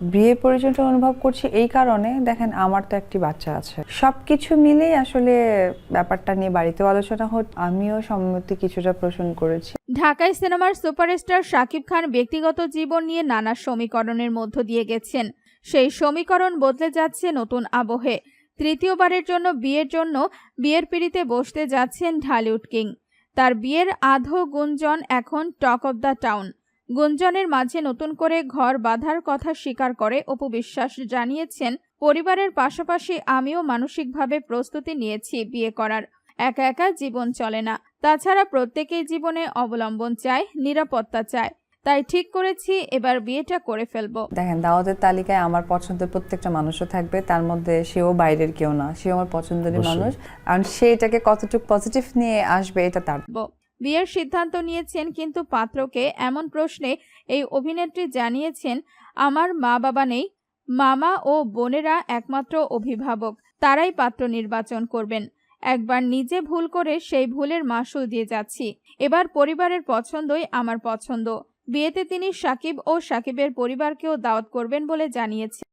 বিয়ে পরিচয়টা অনুভব করছি এই কারণে। দেখেন, আমার তো একটি বাচ্চা আছে। সব কিছু মিলেই আসলে ব্যাপারটা নিয়ে বাড়িতেও আলোচনা হত, আমিও সম্মতি কিছুটা পোষণ করেছি। ঢাকায় সিনেমার সুপারস্টার শাকিব খান ব্যক্তিগত জীবন নিয়ে নানা সমীকরণের মধ্য দিয়ে গেছেন। সেই সমীকরণ বদলে যাচ্ছে নতুন আবহে। তৃতীয়বারের জন্য বিয়ের জন্য বিয়ের পিড়িতে বসতে যাচ্ছেন ঢালিউড কিং। তার বিয়ের আধো গুঞ্জন এখন টক অব দ্য টাউন। গুঞ্জনের মাঝে নতুন করে ঘর বাঁধার কথা স্বীকার করে অপু বিশ্বাস জানিয়েছেন পরিবারের পাশাপাশি আমিও মানসিকভাবে প্রস্তুতি নিয়েছি বিয়ে করার। একা একা জীবন চলে না। তাছাড়া প্রত্যেকেই জীবনে অবলম্বন চায় নিরাপত্তা চায়। তাই ঠিক করেছি এবার বিয়েটা করে ফেলব। দেখেন দাওয়াতের তালিকায় আমার পছন্দের প্রত্যেকটা মানুষও থাকবে তার মধ্যে সেও বাইরের কেউ না সেও আমার পছন্দেরই অবশ্যই। মানুষ। আর সে এটাকে কতটুকু পজিটিভ নিয়ে আসবে এটা তার। বিয়ের সিদ্ধান্ত নিয়েছেন, কিন্তু পাত্রকে এমন প্রশ্নে এই অভিনেত্রী জানিয়েছেন, আমার মা বাবা নেই, মামা ও বোনেরা একমাত্র অভিভাবক, তারাই পাত্র নির্বাচন করবেন। একবার নিজে ভুল করে সেই ভুলের মাসুল দিয়ে যাচ্ছি। এবার পরিবারের পছন্দই আমার পছন্দ। বিয়েতে তিনি সাকিব ও সাকিবের পরিবারকেও দাওয়াত করবেন বলে জানিয়েছেন।